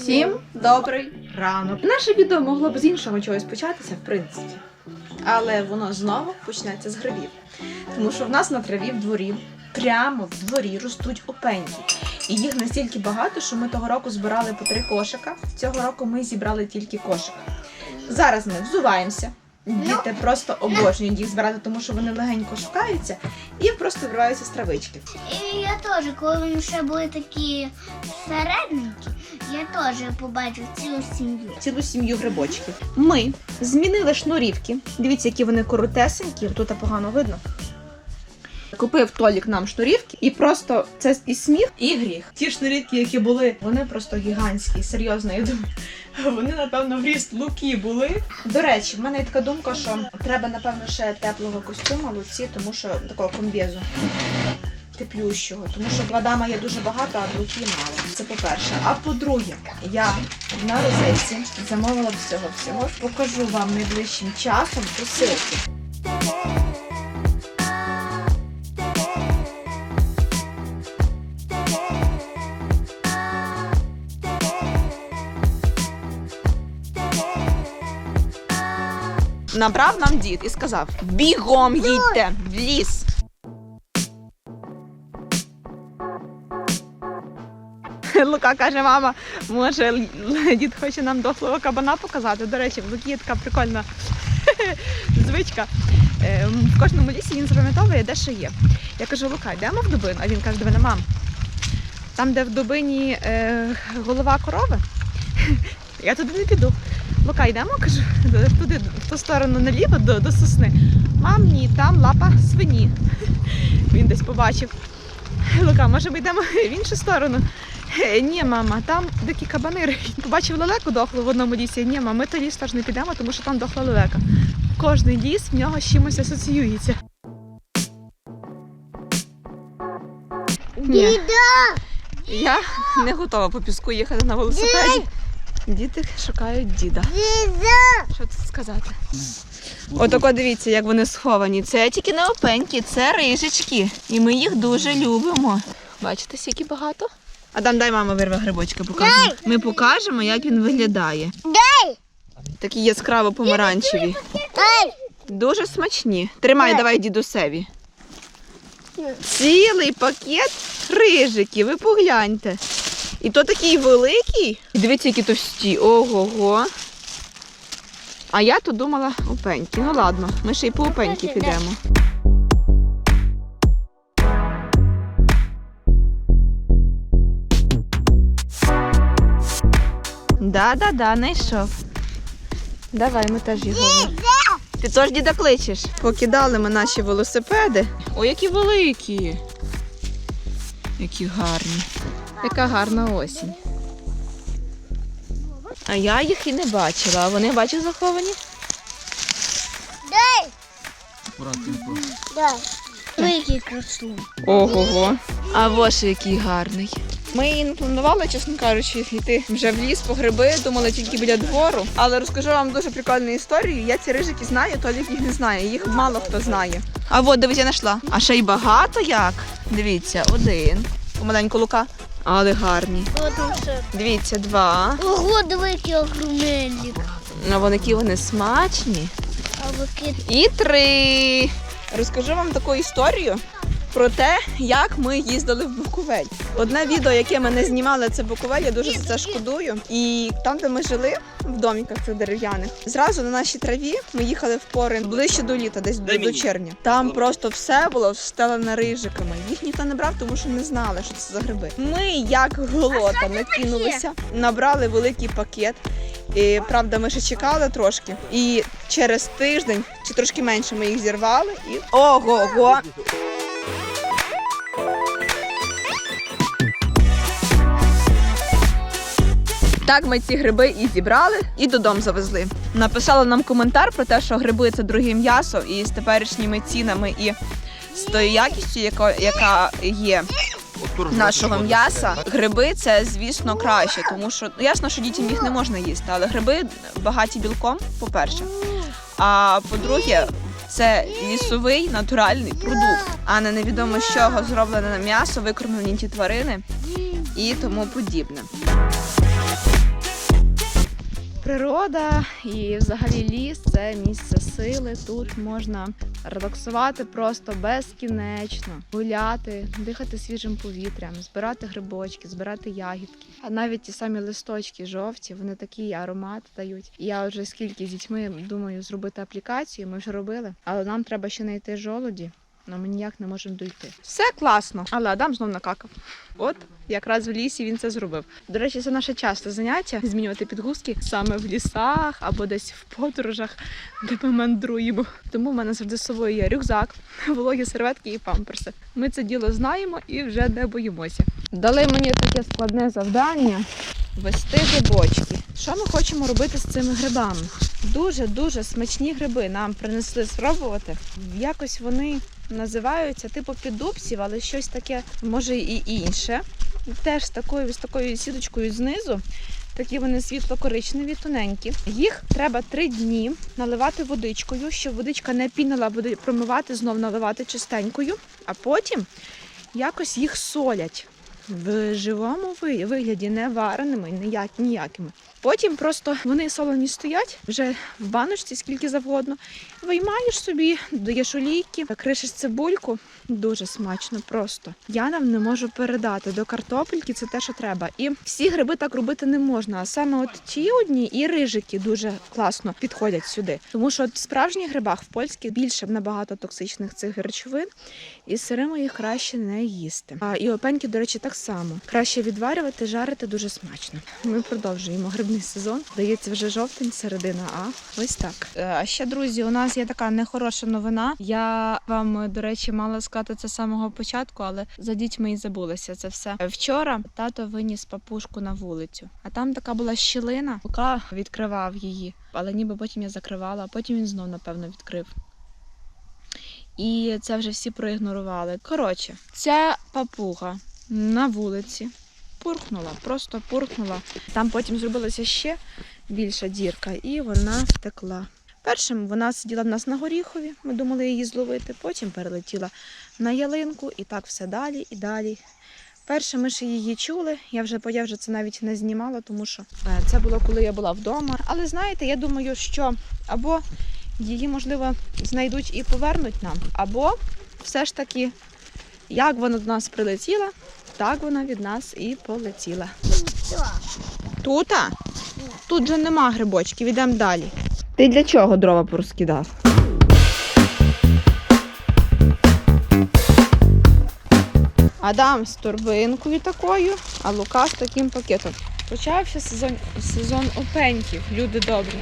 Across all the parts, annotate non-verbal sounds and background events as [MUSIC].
Всім добрий ранок. Наше відео могло б з іншого чогось початися, в принципі. Але воно знову почнеться з грибів. Тому що в нас на траві в дворі, прямо в дворі ростуть опеньки. І їх настільки багато, що ми того року збирали по три кошика. Цього року ми зібрали тільки кошик. Зараз ми взуваємося. Діти просто обожнюють їх збирати, тому що вони легенько шукаються і просто вириваються з травички. І я теж, коли вони ще були такі середненькі, я теж побачив цілу сім'ю. цілу сім'ю грибочків. Ми змінили шнурівки. Дивіться, які вони коротесенькі, тут погано видно. Купив Толік нам шнурівки, і просто це і сміх, і гріх. Ті шнурівки, які були, вони просто гігантські, серйозно. Я думаю, вони напевно в ріст луки були. До речі, в мене є така думка, що треба, напевно, ще теплого костюма луці, тому що такого комбезу. Теплющого, тому що в є дуже багато, а Луки мало. Це по-перше. А по-друге, я на розетці замовила всього всього. Покажу вам найближчим часом посилки. Набрав нам дід і сказав: бігом їдьте в ліс. Лука каже, мама, може дід хоче нам дохлого кабана показати. До речі, в Луки є така прикольна [LAUGHS] звичка. Е, В кожному лісі він запам'ятовує, де що є. Я кажу, Лука, йдемо в дубину? А він каже, до мене, мам, там, де в дубині е, голова корови, [LAUGHS] я туди не піду. Лука, йдемо, кажу, туди, в ту сторону наліво до, до сосни. Мам, ні, там лапа свині. [LAUGHS] Він десь побачив. Лука, може ми йдемо в іншу сторону? «Е, Ні, мама, там дикі кабани. риють». Побачив лелеку дохлу в одному лісі. Ні, мама, ми той ліс теж не підемо, тому що там дохла лелека. Кожний ліс в нього з чимось асоціюється. Ні, я не готова по піску їхати на велосипеді. Діти шукають діда. Діда! Що тут сказати? Отако дивіться, як вони сховані. Це тільки не опеньки, це рижечки. І ми їх дуже любимо. Бачите, скільки багато? Адам, дай мама вирве грибочка, покажемо. Ми покажемо, як він виглядає. Дай! Такі яскраво помаранчеві. Дай! Дуже смачні. Тримай, давай дідусеві. Цілий пакет рижиків, ви погляньте. І то такий великий. І дивіться, які товсті. Ого-го. А я то думала опеньки. Ну ладно, ми ще й по опеньки підемо. Да-да-да, знайшов. Давай, ми теж його. Ти теж діда кличеш? Покидали ми наші велосипеди. Ой, які великі. Які гарні. Яка гарна осінь. А я їх і не бачила. А вони бачу заховані? Дай! Дай! Ой, який. Ого-го. А ваш який гарний. Ми і не планували, чесно кажучи, йти вже в ліс по гриби, думали тільки біля двору. Але розкажу вам дуже прикольну історію. Я ці рижики знаю, Толік їх не знає. Їх мало хто знає. А от, дивіться, я знайшла. А ще й багато як. Дивіться, один. Помаленьку лука. Але гарні. Дивіться, два. Ого, диви, який огроменник. А вони які вони смачні. І три. Розкажу вам таку історію про те, як ми їздили в Буковель. Одне відео, яке ми не знімали, це Буковель, я дуже за це шкодую. І там, де ми жили, в доміках цих дерев'яних, зразу на нашій траві ми їхали в пори ближче до літа, десь до, до червня. Там просто все було встелене рижиками. Їх ніхто не брав, тому що не знали, що це за гриби. Ми, як голота, накинулися, набрали великий пакет. І, правда, ми ще чекали трошки. І через тиждень чи трошки менше ми їх зірвали і ого-го! Так ми ці гриби і зібрали, і додому завезли. Написали нам коментар про те, що гриби це друге м'ясо, і з теперішніми цінами і з тою якістю, яка, яка є нашого м'яса, гриби це, звісно, краще, тому що ну, ясно, що дітям їх не можна їсти, але гриби багаті білком, по-перше. А по-друге, це лісовий натуральний продукт, а не невідомо з чого зроблене м'ясо, викормлені ті тварини і тому подібне. Природа і взагалі ліс це місце сили. Тут можна релаксувати просто безкінечно, гуляти, дихати свіжим повітрям, збирати грибочки, збирати ягідки. А навіть ті самі листочки жовті, вони такий аромат дають. Я вже скільки з дітьми думаю зробити аплікацію. Ми вже робили, але нам треба ще знайти жолоді. Але ми ніяк не можемо дойти. Все класно, але Адам знов накакав. От якраз в лісі він це зробив. До речі, це наше часте заняття змінювати підгузки саме в лісах або десь в подорожах, де ми мандруємо. Тому в мене завжди з собою є рюкзак, вологі серветки і памперси. Ми це діло знаємо і вже не боїмося. Дали мені таке складне завдання вести грибочки. Що ми хочемо робити з цими грибами? Дуже дуже смачні гриби нам принесли спробувати. Якось вони називаються типу піддубців, але щось таке може і інше. Теж такою, з такою сіточкою знизу. Такі вони світло-коричневі, тоненькі. Їх треба три дні наливати водичкою, щоб водичка не пінила, буде промивати, знов наливати чистенькою, а потім якось їх солять в живому вигляді, не вареними, ніяк, ніякими. Потім просто вони солоні стоять вже в баночці, скільки завгодно. Виймаєш собі, додаєш олійки, кришиш цибульку. Дуже смачно, просто. Я нам не можу передати до картопельки, це те, що треба. І всі гриби так робити не можна. А саме от ті одні і рижики дуже класно підходять сюди. Тому що от в справжніх грибах в польських більше набагато токсичних цих речовин, і сирими їх краще не їсти. А і опеньки, до речі, так само. Краще відварювати, жарити дуже смачно. Ми продовжуємо грибний сезон. Дається вже жовтень, середина. А ось так. Е, А ще друзі, у нас є така нехороша новина. Я вам, до речі, мала сказати це з самого початку, але за дітьми і забулася це все. Вчора тато виніс папушку на вулицю, а там така була щілина, поки відкривав її, але ніби потім я закривала, а потім він знов, напевно, відкрив. І це вже всі проігнорували. Коротше, ця папуга на вулиці пурхнула, просто пурхнула. Там потім зробилася ще більша дірка, і вона втекла. Першим вона сиділа в нас на горіхові, ми думали її зловити, потім перелетіла на ялинку і так все далі і далі. Перше ми ще її чули, я вже, я вже це навіть не знімала, тому що е, це було коли я була вдома. Але знаєте, я думаю, що або її, можливо, знайдуть і повернуть нам, або все ж таки, як вона до нас прилетіла, так вона від нас і полетіла. Тут? Тут же нема грибочків, ідемо далі. Ти для чого дрова порозкидав? Адам з торбинкою такою, а Лука з таким пакетом. Почався сезон, сезон опеньків, люди добрі.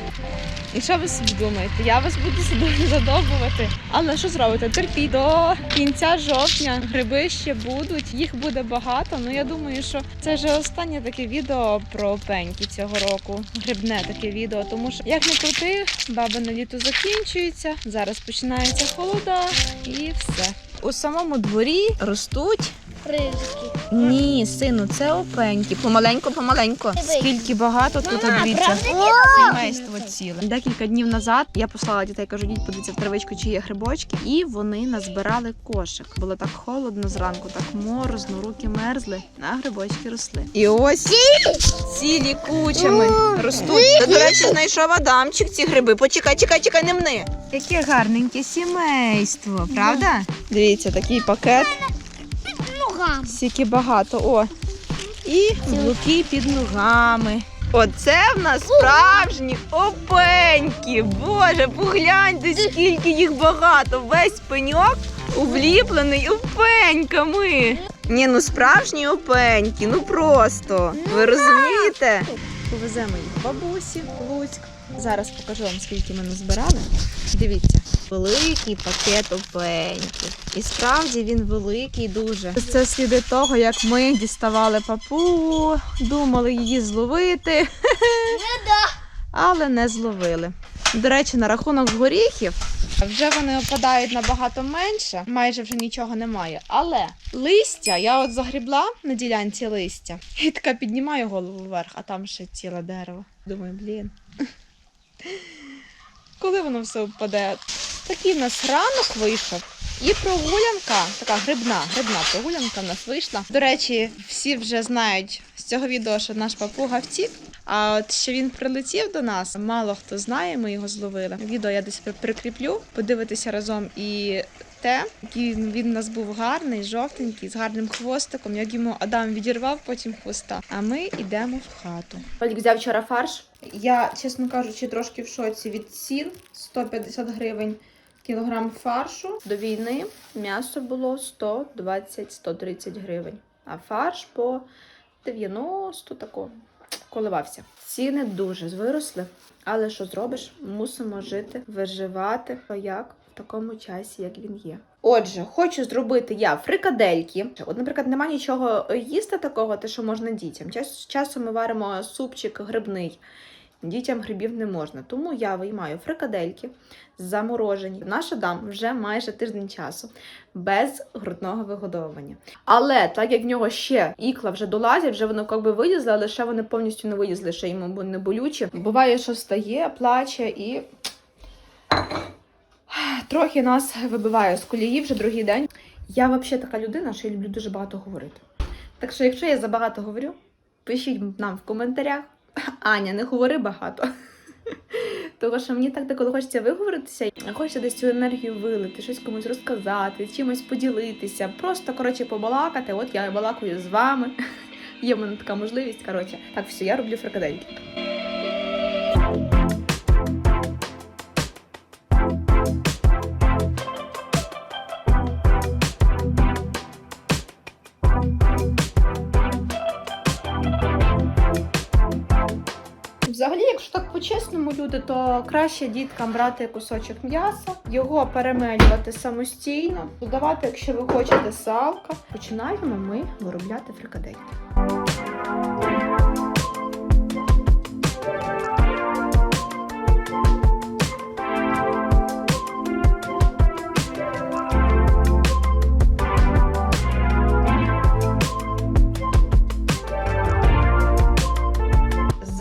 І що ви собі думаєте? Я вас буду сюди [LAUGHS] задовбувати. Але що зробите? Терпіть до кінця жовтня. Гриби ще будуть, їх буде багато. Ну я думаю, що це вже останнє таке відео про опеньки цього року. Грибне таке відео, тому що як не крути, бабине літо закінчується. Зараз починається холода і все. У самому дворі ростуть Рижики. ні, сину, це опеньки. Помаленько, помаленько. Скільки багато тут Мама, дивіться. правда, Сімейство ціле. Декілька днів назад я послала дітей, кажу, діть подивіться в травичку, чи є грибочки, і вони назбирали кошик. Було так холодно зранку, так морозно, руки мерзли, а грибочки росли. І ось цілі кучами ростуть. Та, до речі, знайшов Адамчик ці гриби. Почекай, чекай, чекай, не мни. Яке гарненьке сімейство, правда? Дивіться, такий пакет. Ногам. Стільки багато. О. І луки під ногами. Оце в нас справжні опеньки. Боже, погляньте, скільки їх багато. Весь пеньок увліплений опеньками. Ні, ну справжні опеньки, ну просто. Ви розумієте? Повеземо їх бабусі в Луцьк. Зараз покажу вам, скільки ми назбирали. Дивіться, великий пакет опеньків. І справді він великий дуже. Це сліди того, як ми діставали папу, думали її зловити, але не зловили. До речі, на рахунок горіхів. Вже вони опадають набагато менше, майже вже нічого немає. Але листя, я от загрібла на ділянці листя і така піднімаю голову вверх, а там ще ціле дерево. Думаю, блін. Коли воно все впаде? Такий в нас ранок вийшов. І прогулянка, така грибна, грибна прогулянка в нас вийшла. До речі, всі вже знають з цього відео, що наш папуга втік. А от що він прилетів до нас, мало хто знає, ми його зловили. Відео я десь прикріплю, подивитися разом і те, який він у нас був гарний, жовтенький, з гарним хвостиком, як йому Адам відірвав потім хвоста. А ми йдемо в хату. Олік взяв вчора фарш. Я, чесно кажучи, трошки в шоці від цін 150 гривень кілограм фаршу. До війни м'ясо було 120-130 гривень, а фарш по 90 тако коливався. Ціни дуже виросли, але що зробиш? Мусимо жити, виживати. Як в такому часі, як він є. Отже, хочу зробити я фрикадельки. От, наприклад, немає нічого їсти такого, те, що можна дітям. Час, часом ми варимо супчик грибний. Дітям грибів не можна, тому я виймаю фрикадельки заморожені. Наш Адам вже майже тиждень часу без грудного вигодовування. Але так як в нього ще ікла вже долазять, вже воно якби вилізли, але ще вони повністю не вилізли, ще йому не болючі. Буває, що встає, плаче і трохи нас вибиває з колії вже другий день. Я взагалі така людина, що я люблю дуже багато говорити. Так що, якщо я забагато говорю, пишіть нам в коментарях. [LAUGHS] Аня, не говори багато. [LAUGHS] Тому що мені так деколи хочеться виговоритися, хочеться десь цю енергію вилити, щось комусь розказати, чимось поділитися, просто коротше побалакати. От я балакаю з вами. [LAUGHS] Є в мене така можливість. Коротше, так все, я роблю фрикадельки. По-чесному, то краще діткам брати кусочок м'яса, його перемелювати самостійно, додавати, якщо ви хочете, салка. Починаємо ми виробляти фрикадельки.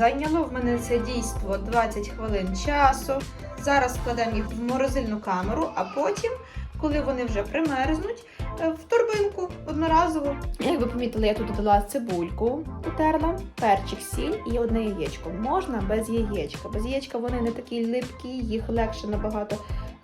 Зайняло в мене це дійство 20 хвилин часу. Зараз складемо їх в морозильну камеру, а потім, коли вони вже примерзнуть, е, в торбинку одноразово. Як ви помітили, я тут додала цибульку, утерла, перчик, сіль і одне яєчко. Можна без яєчка. Без яєчка вони не такі липкі, їх легше набагато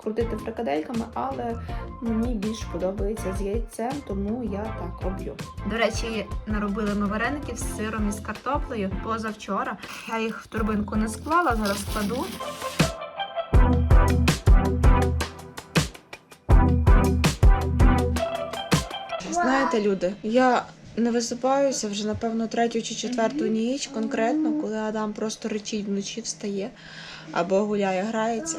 крутити фрикадельками, але мені більш подобається з яйцем, тому я так роблю. До речі, наробили ми вареників з сиром і з картоплею позавчора. Я їх в турбинку не склала, зараз складу. Знаєте, люди, я не висипаюся вже напевно третю чи четверту ніч конкретно, коли Адам просто речить вночі встає або гуляє, грається.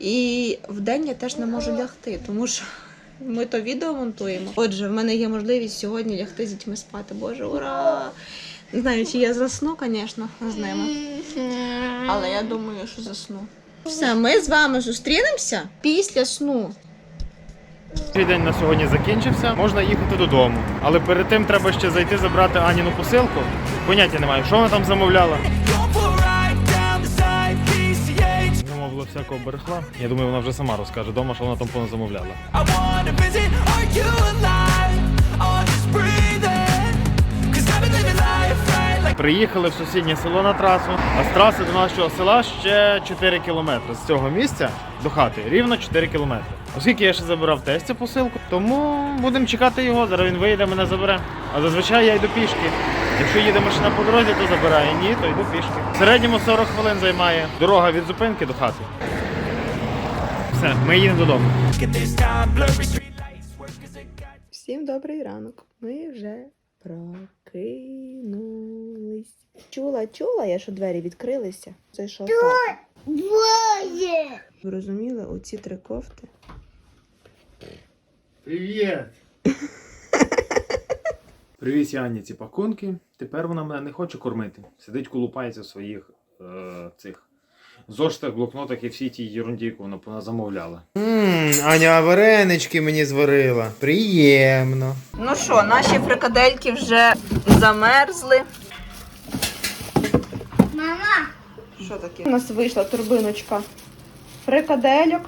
І вдень я теж не можу лягти, тому що [LAUGHS] ми то відео монтуємо. Отже, в мене є можливість сьогодні лягти з дітьми спати. Боже, ура! Не знаю, чи я засну, звісно, з ними. Але я думаю, що засну. Все, ми з вами зустрінемося після сну. Цей день на сьогодні закінчився, можна їхати додому. Але перед тим треба ще зайти забрати Аніну посилку. Поняття немає, що вона там замовляла. Замовила всякого. Я думаю, вона вже сама розкаже вдома, що вона там поназамовляла. Приїхали в сусіднє село на трасу, а з траси до нашого села ще 4 кілометри. З цього місця до хати рівно 4 кілометри. Оскільки я ще забирав тестя посилку, тому будемо чекати його. Зараз він вийде, мене забере. А зазвичай я йду пішки. Якщо їде машина по дорозі, то забирає. Ні, то йду пішки. В середньому 40 хвилин займає дорога від зупинки до хати. Все, ми їдемо додому. Всім добрий ранок. Ми вже прокинулись. Чула, чула, я що двері відкрилися. Зайшов тато. Двоє! Ви розуміли, оці три кофти. Привіт! [LAUGHS] Привіз я ці пакунки. Тепер вона мене не хоче кормити. Сидить, колупається в своїх е, цих зоштах, блокнотах і всій тій ерунді, яку вона, вона замовляла. Ммм, Аня варенички мені зварила. Приємно. Ну що, наші фрикадельки вже замерзли. Мама, Що таке? У нас вийшла турбиночка фрикадельок.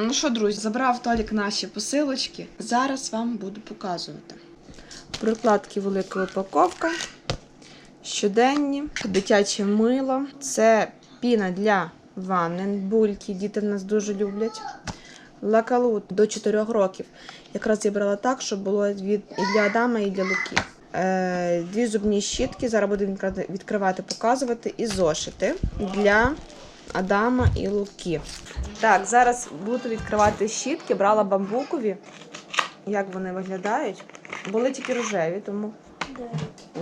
Ну що, друзі, забрав Толік наші посилочки. Зараз вам буду показувати. Прокладки велика упаковка, щоденні, дитяче мило. Це піна для ванни, бульки, діти в нас дуже люблять. Лакалут до 4 років. Якраз я брала так, щоб було від і для Адама, і для Луки. Е, дві зубні щітки, зараз буду відкривати, показувати, і зошити для Адама і Луки. Так, зараз буду відкривати щітки, брала бамбукові. Як вони виглядають? Були тільки рожеві, тому.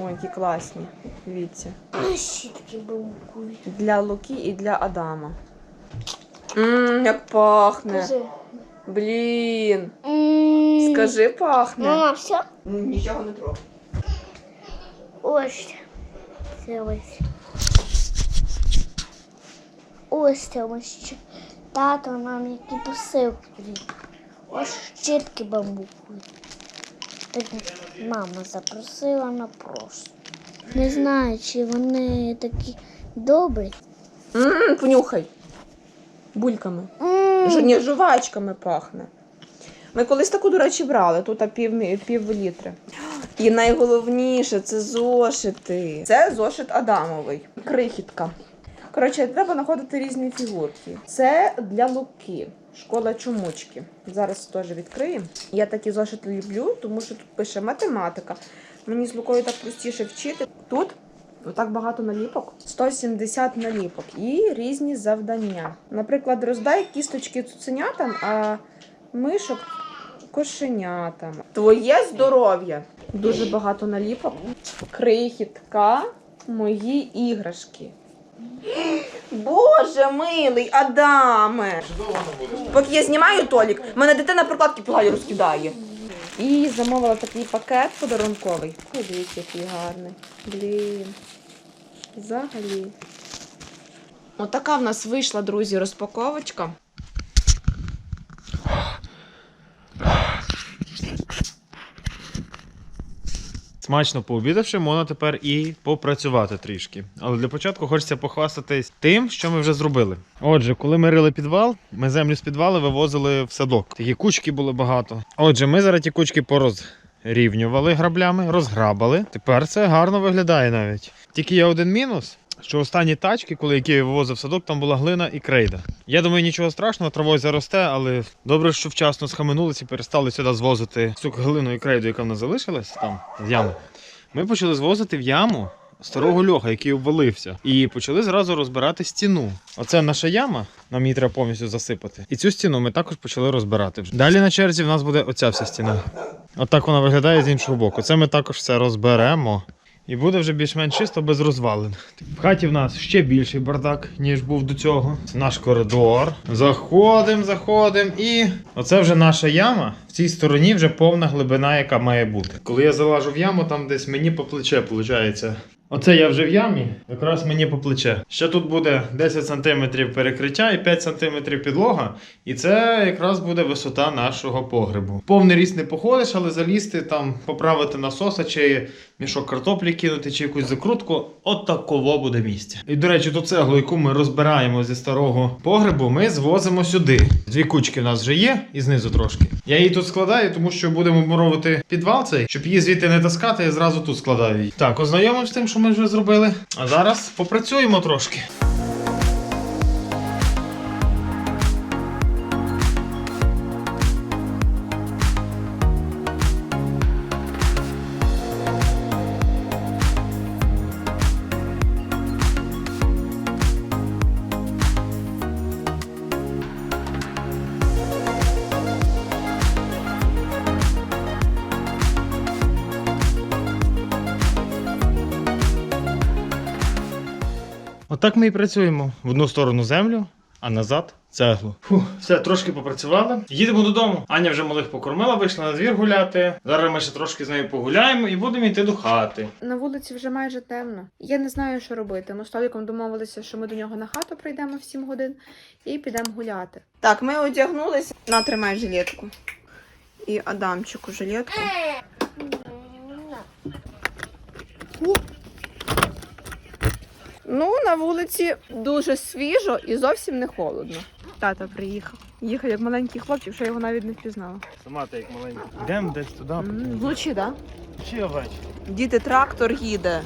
Ой, які класні. Дивіться. Щітки бамбукові. Для Луки і для Адама. Ммм, як пахне. Блін. М, Скажи, пахне. Мама, все? Нічого не трогай. Ось. Це ось. Ось це ось. ще. Тато нам які посилки. Ось щітки бамбукові. Так мама запросила на просто. Не знаю, чи вони такі добрі. Ммм, понюхай. Бульками. Ні, жувачками пахне. Ми колись таку, до речі, брали, тут а пів, мі- пів літри. І найголовніше це зошити. Це зошит Адамовий. Крихітка. Коротше, треба знаходити різні фігурки. Це для луки. Школа чумучки. Зараз теж відкриємо. Я такі зошити люблю, тому що тут пише математика. Мені з лукою так простіше вчити. Тут Отак багато наліпок. 170 наліпок і різні завдання. Наприклад, роздай кісточки цуценятам, а мишок кошенятам. Твоє здоров'я. Дуже багато наліпок. Крихітка, мої іграшки. Боже милий, Адаме! Поки я знімаю Толік, мене дитина прокладки плагаю розкидає. І замовила такий пакет подарунковий. Дивіться, який гарний. Блін. Взагалі. Отака в нас вийшла, друзі, розпаковочка. Смачно пообідавши, можна тепер і попрацювати трішки. Але для початку хочеться похвастатись тим, що ми вже зробили. Отже, коли ми рили підвал, ми землю з підвалу вивозили в садок. Такі кучки було багато. Отже, ми зараз ті кучки порозрівнювали граблями, розграбали. Тепер це гарно виглядає навіть. Тільки є один мінус. Що останні тачки, коли які вивозив садок, там була глина і крейда. Я думаю, нічого страшного, травою заросте, але добре, що вчасно схаменулися і перестали сюди звозити цю глину і крейду, яка в нас залишилась там з ями. Ми почали звозити в яму старого льоха, який обвалився, і почали зразу розбирати стіну. Оце наша яма, нам її треба повністю засипати. І цю стіну ми також почали розбирати. вже. Далі на черзі в нас буде оця вся стіна. Отак вона виглядає з іншого боку. Це ми також все розберемо. І буде вже більш-менш чисто без розвалин. В хаті в нас ще більший бардак, ніж був до цього. Це наш коридор. Заходимо, заходимо. І оце вже наша яма. В цій стороні вже повна глибина, яка має бути. Коли я залажу в яму, там десь мені по плече виходить. Оце я вже в ямі, якраз мені по плече. Ще тут буде 10 см перекриття і 5 см підлога. І це якраз буде висота нашого погребу. Повний ріст не походиш, але залізти там, поправити насоса, чи мішок картоплі кинути, чи якусь закрутку. От таково буде місце. І до речі, ту цеглу, яку ми розбираємо зі старого погребу, ми звозимо сюди. Дві кучки в нас вже є, і знизу трошки. Я її тут складаю, тому що будемо муровити підвал цей, щоб її звідти не таскати, я зразу тут складаю її. Так, ознайомимось з тим, що ми вже зробили. А зараз попрацюємо трошки. Отак ми і працюємо. В одну сторону землю, а назад цеглу. Фух, все, трошки попрацювали. Їдемо додому. Аня вже малих покормила, вийшла на двір гуляти. Зараз ми ще трошки з нею погуляємо і будемо йти до хати. На вулиці вже майже темно. Я не знаю, що робити. Ми з Толіком домовилися, що ми до нього на хату прийдемо в 7 годин і підемо гуляти. Так, ми одягнулися. На, тримай жилетку. І Адамчику жилетку. Ну, на вулиці дуже свіжо і зовсім не холодно. Тата приїхав. Їхав як маленький хлопчик, що я його навіть не впізнала. Сама ти як маленька. Йдемо десь туди. М, Влучі, так? Ще овець. Діти, трактор їде.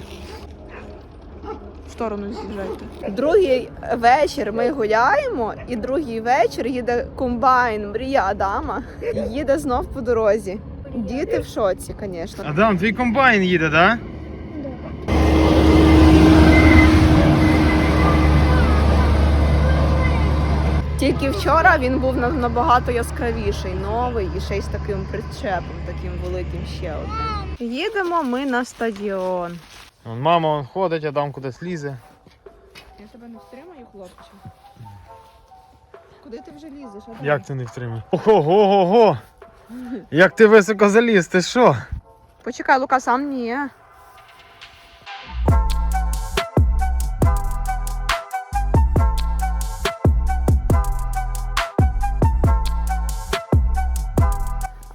В сторону з'їжджайте. Другий вечір ми гуляємо, і другий вечір їде комбайн Мрія Адама. Їде знов по дорозі. Діти в шоці, звісно. Адам, твій комбайн їде, так? Тільки вчора він був набагато яскравіший, новий і ще й з таким причепом, таким великим ще одним. Їдемо ми на стадіон. Вон мама вон ходить, Адам кудись лізе. Я тебе не втримаю, хлопче. Куди ти вже лізеш? Адам? Як ти не втримай? Ого-го-го! Як ти високо заліз, ти що? Почекай, Лука, сам ні.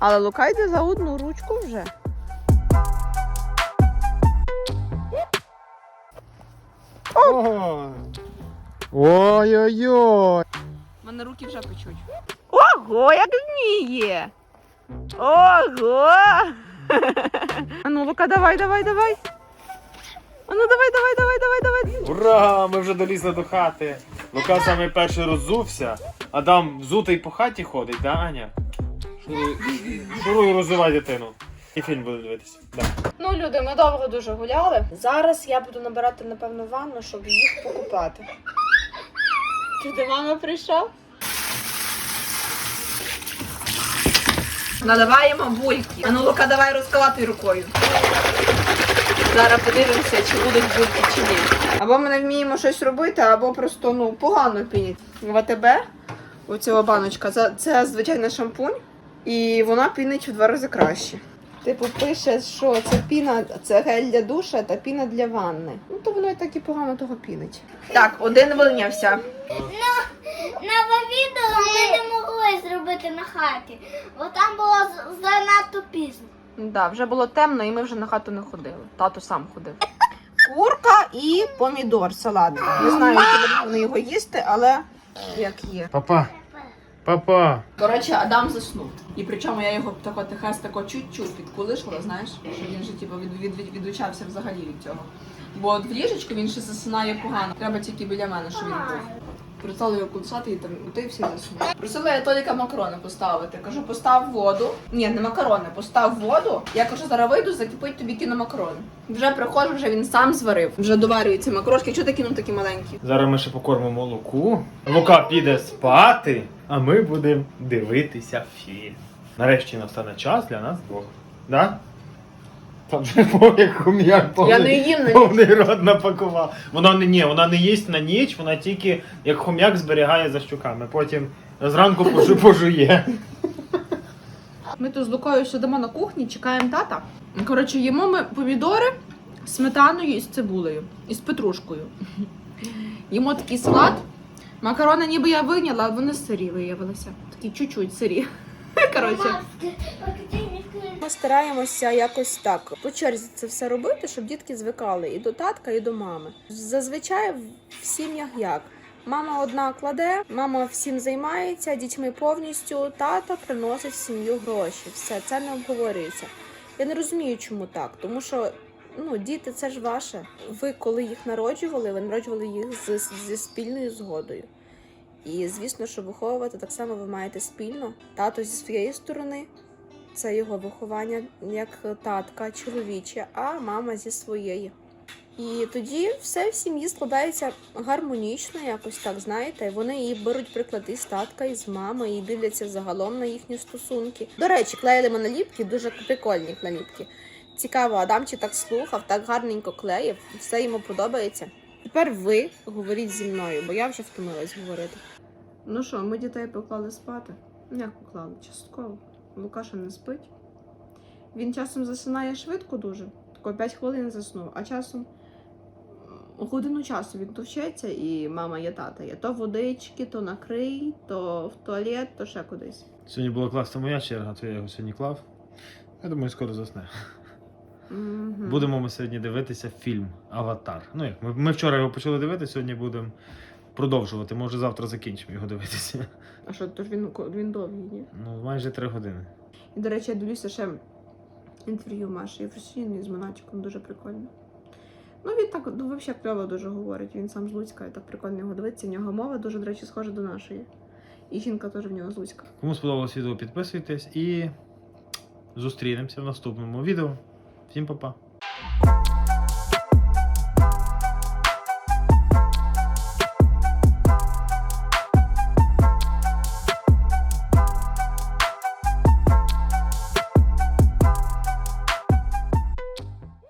Але Лука йде за одну ручку вже. Ой-ой-ой! У мене руки вже печуть. Ого, як вміє! Ого! А ну, Лука, давай, давай, давай. А ну давай, давай, давай, давай, давай. Ура! Ми вже долізли до хати. Лука саме перший роззувся. Адам взутий по хаті ходить, да, Аня? Шуруй розвивай дитину. І фільм буде дивитися. Да. Ну, люди, ми довго дуже гуляли. Зараз я буду набирати, напевно, ванну, щоб їх покупати. Ти до мами прийшов? Наливаємо бульки. А Лука, давай розкалати рукою. Зараз подивимося, чи будуть бульки чи ні. Або ми не вміємо щось робити, або просто ну погано пінять. В АТБ оця баночка, це звичайний шампунь, і вона пінить в два рази краще. Типу, пише, що це піна, це гель для душа та піна для ванни. Ну то воно і так і погано того пінить. Так, один вилинявся. На відео ми не могли зробити на хаті, бо там було з- занадто пізно. Да, вже було темно, і ми вже на хату не ходили. Тато сам ходив. Курка і помідор салат. Не знаю, чи вони його їсти, але як є. Папа. Папа. Коротше, Адам заснув. І причому я його тако тихес тако чуть-чуть підколишила, знаєш, що він же типу, від, від, від, відучався взагалі від цього. Бо от в ліжечку він ще засинає погано. Треба тільки біля мене, щоб він був. Присала його кусати і там утився і заснув. Просила я Толіка макарони поставити. Кажу, постав воду. Ні, не макарони, постав воду. Я кажу, зараз вийду, закипить тобі кіно макарони. Вже приходжу, вже він сам зварив. Вже доварюються макарошки. Чого ти кинув такі маленькі? Зараз ми ще покормимо Луку. Лука піде спати, а ми будемо дивитися фільм. Нарешті настане час для нас двох. Да? Там вже повік хум'як Я не їм на ніч. повний рот напакував. Вона не ні, вона не їсть на ніч, вона тільки як хом'як зберігає за щуками. Потім зранку пожу- [LAUGHS] пожує. Ми тут з Лукою сидимо на кухні, чекаємо тата. Коротше, їмо ми помідори з сметаною і з цибулею, і з петрушкою. Їмо такий салат. Макарони ніби я вийняла, але вони сирі виявилися. Такі чуть-чуть сирі. [LAUGHS] Коротше. Ми стараємося якось так по черзі це все робити, щоб дітки звикали і до татка, і до мами. Зазвичай в сім'ях як? Мама одна кладе, мама всім займається, дітьми повністю, тато приносить в сім'ю гроші. Все, це не обговорюється. Я не розумію, чому так. Тому що ну, діти це ж ваше. Ви коли їх народжували, ви народжували їх з, зі спільною згодою. І звісно, що виховувати так само ви маєте спільно. Тато зі своєї сторони, це його виховання як татка чоловіче, а мама зі своєї. І тоді все в сім'ї складається гармонічно, якось так, знаєте. Вони і беруть приклад із татка, і з мами, і дивляться загалом на їхні стосунки. До речі, клеїли ми наліпки, дуже прикольні наліпки. Цікаво, Адамчик так слухав, так гарненько клеїв, все йому подобається. Тепер ви говоріть зі мною, бо я вже втомилась говорити. Ну що, ми дітей поклали спати? Як поклали? Частково. Лукаша не спить. Він часом засинає швидко дуже, тако 5 хвилин заснув, а часом годину часу він товчеться, і мама є тата є. То водички, то накрий, то в туалет, то ще кудись. Сьогодні була класна моя черга, то я його сьогодні клав. Я думаю, скоро засне. Будемо ми сьогодні дивитися фільм Аватар. Ну як, ми, ми вчора його почали дивитися, сьогодні будемо продовжувати. Може завтра закінчимо його дивитися. А що, то ж він, він довгий, ні? Ну, майже три години. І, до речі, я дивлюся ще інтерв'ю Маші Єфросініної з Монатіком, дуже прикольно. Ну, він так ну, взагалі кльово дуже говорить. Він сам з Луцька, і так прикольно його дивиться. В нього мова дуже, до речі, схожа до нашої. І жінка теж в нього з Луцька. Кому сподобалось відео, підписуйтесь і зустрінемося в наступному відео. Всім па-па!